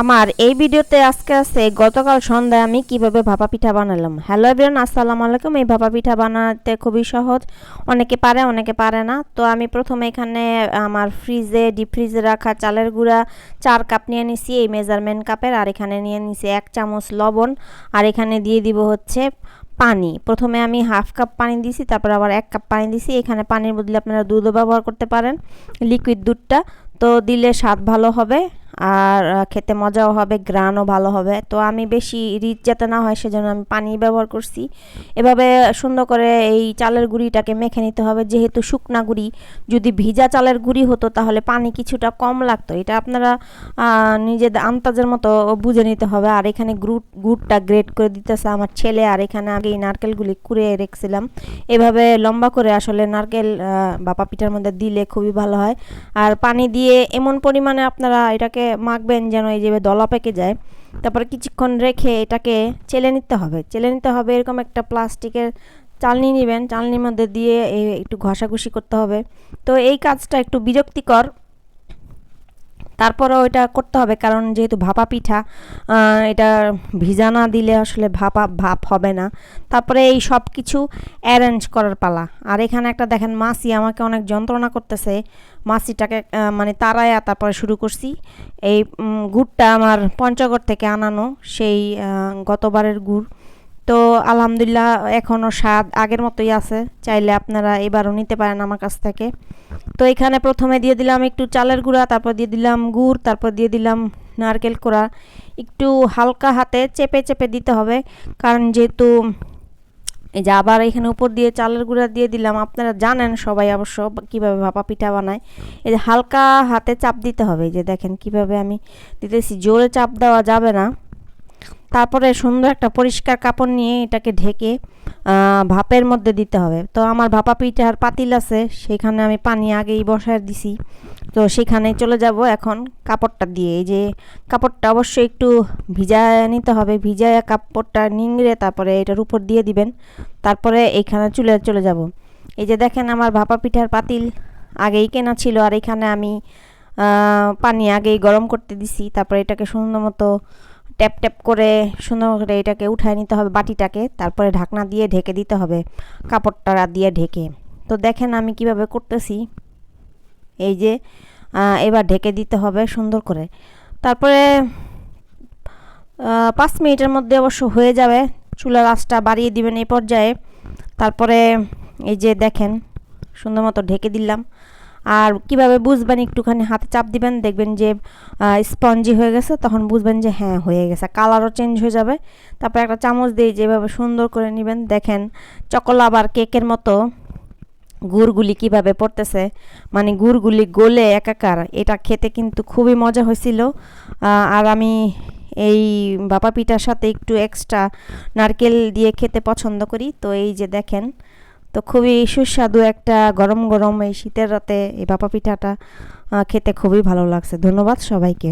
আমার এই ভিডিওতে আজকে আছে, গতকাল সন্ধ্যায় আমি কীভাবে ভাপা পিঠা বানালাম। হ্যালো এভরিওয়ান আসসালামু আলাইকুম। এই ভাপা পিঠা বানাতে খুবই সহজ। অনেকে পারে অনেকে পারে না। তো আমি প্রথমে এখানে আমার ফ্রিজে ডিপ ফ্রিজে রাখা চালের গুঁড়া চার কাপ নিয়ে নিছি, এই মেজারমেন্ট কাপের আর এখানে নিয়ে নিছি এক চামচ লবণ। আর এখানে দিয়ে দিব হচ্ছে পানি। প্রথমে আমি হাফ কাপ পানি দিছি তারপর আবার এক কাপ পানি দিছি। এখানে পানির বদলে আপনারা দুধও ব্যবহার করতে পারেন লিকুইড দুধটা। তো দিলে স্বাদ ভালো হবে আর খেতে মজাও হবে গ্রানও ভালো হবে। তো আমি বেশি রিচ যাতে না হয় সেজন্য আমি পানি ব্যবহার করছি। এভাবে সুন্দর করে এই চালের গুঁড়িটাকে মেখে নিতে হবে। যেহেতু শুকনা গুঁড়ি যদি ভিজা চালের গুঁড়ি হতো তাহলে পানি কিছুটা কম লাগতো। এটা আপনারা আহ, নিজেদের আন্তাজের মতো বুঝে নিতে হবে। আর এখানে গুড় গুড়টা গ্রেট করে দিতেছে আমার ছেলে। আর এখানে আগে এই নারকেলগুলি কুড়িয়ে রেখেছিলাম। এভাবে লম্বা করে আসলে নারকেল আহ, বাপা পিঠার মধ্যে দিলে খুবই ভালো হয়। আর পানি দিয়ে এমন পরিমাণে আপনারা এটাকে মাখবেন যেন এই যে দলা পেকে যায়। তারপরে কিছুক্ষণ রেখে এটাকে চেলে নিতে হবে। চেলে নিতে হবে এরকম একটা প্লাস্টিকের চালনি নেবেন। চালনির মধ্যে দিয়ে একটু ঘষাঘষি করতে হবে। তো এই কাজটা একটু বিরক্তিকর। তারপরেও ওইটা করতে হবে, কারণ যেহেতু ভাপা পিঠা এটা ভিজা না দিলে আসলে ভাপা ভাপ হবে না। তারপরে এই সব কিছু অ্যারেঞ্জ করার পালা। আর এখানে একটা দেখেন, মাসি আমাকে অনেক যন্ত্রণা করতেছে। মাসিটাকে মানে তারায়া তারপরে শুরু করছি। এই গুড়টা আমার পঞ্চগড় থেকে আনানো, সেই গতবারের গুড়। তো আলহামদুলিল্লাহ এখনও স্বাদ আগের মতোই আছে। চাইলে আপনারা এবারও নিতে পারেন আমার কাছ থেকে। তো এখানে প্রথমে দিয়ে দিলাম একটু চালের গুঁড়া, তারপর দিয়ে দিলাম গুড়, তারপর দিয়ে দিলাম নারকেল কোড়া। একটু হালকা হাতে চেপে চেপে দিতে হবে, কারণ যেহেতু এই যে আবার এখানে উপর দিয়ে চালের গুঁড়া দিয়ে দিলাম, আপনারা জানেন সবাই অবশ্য কীভাবে ভাপা পিঠা বানায়। এই যে হালকা হাতে চাপ দিতে হবে যে দেখেন কীভাবে আমি দিতেছি, জোরে চাপ দেওয়া যাবে না। তারপরে সুন্দর একটা পরিষ্কার কাপড় নিয়ে এটাকে ঢেকে ভাপের মধ্যে দিতে হবে। তো আমার ভাপা পিঠার পাতিল আছে, সেখানে আমি পানি আগেই বসায় দিছি। তো সেখানে চলে যাব এখন কাপড়টা দিয়ে। এই যে কাপড়টা অবশ্যই একটু ভিজায় নিতে হবে। ভিজায় কাপড়টা নিংড়ে তারপরে এটার উপর দিয়ে দিবেন। তারপরে এইখানে চুলে চলে যাব। এই যে দেখেন আমার ভাপা পিঠার পাতিল আগেই কেনা ছিল আর এখানে আমি পানি আগেই গরম করতে দিছি। তারপরে এটাকে সুন্দর মতো ট্যাপ ট্যাপ করে সুন্দর করে এটাকে উঠায় নিতে হবে বাটিটাকে, তারপরে ঢাকনা দিয়ে ঢেকে দিতে হবে কাপড়টা দিয়ে ঢেকে। তো দেখেন আমি কীভাবে করতেছি। এই যে এবার ঢেকে দিতে হবে সুন্দর করে। তারপরে পাঁচ মিনিটের মধ্যে অবশ্য হয়ে যাবে। চুলার আঁচটা বাড়িয়ে দিবেন এই পর্যায়ে। তারপরে এই যে দেখেন, সুন্দর মতো ঢেকে দিলাম। আর কীভাবে বুঝবেন, একটুখানি হাতে চাপ দিবেন, দেখবেন যে স্পঞ্জি হয়ে গেছে, তখন বুঝবেন যে হ্যাঁ হয়ে গেছে। কালারও চেঞ্জ হয়ে যাবে। তারপর একটা চামচ দিয়ে যেভাবে সুন্দর করে নেবেন, দেখেন চকলা আবার কেকের মতো গুড়গুলি কীভাবে পড়তেছে। মানে গুড়গুলি গলে একাকার, এটা খেতে কিন্তু খুবই মজা হয়েছিল। আর আমি এই বাপা পিঠার সাথে একটু এক্সট্রা নারকেল দিয়ে খেতে পছন্দ করি। তো এই যে দেখেন তো খুবই সুস্বাদু একটা গরম গরম এই শীতের রাতে এই বাপা পিঠাটা খেতে খুবই ভালো লাগছে। ধন্যবাদ সবাইকে।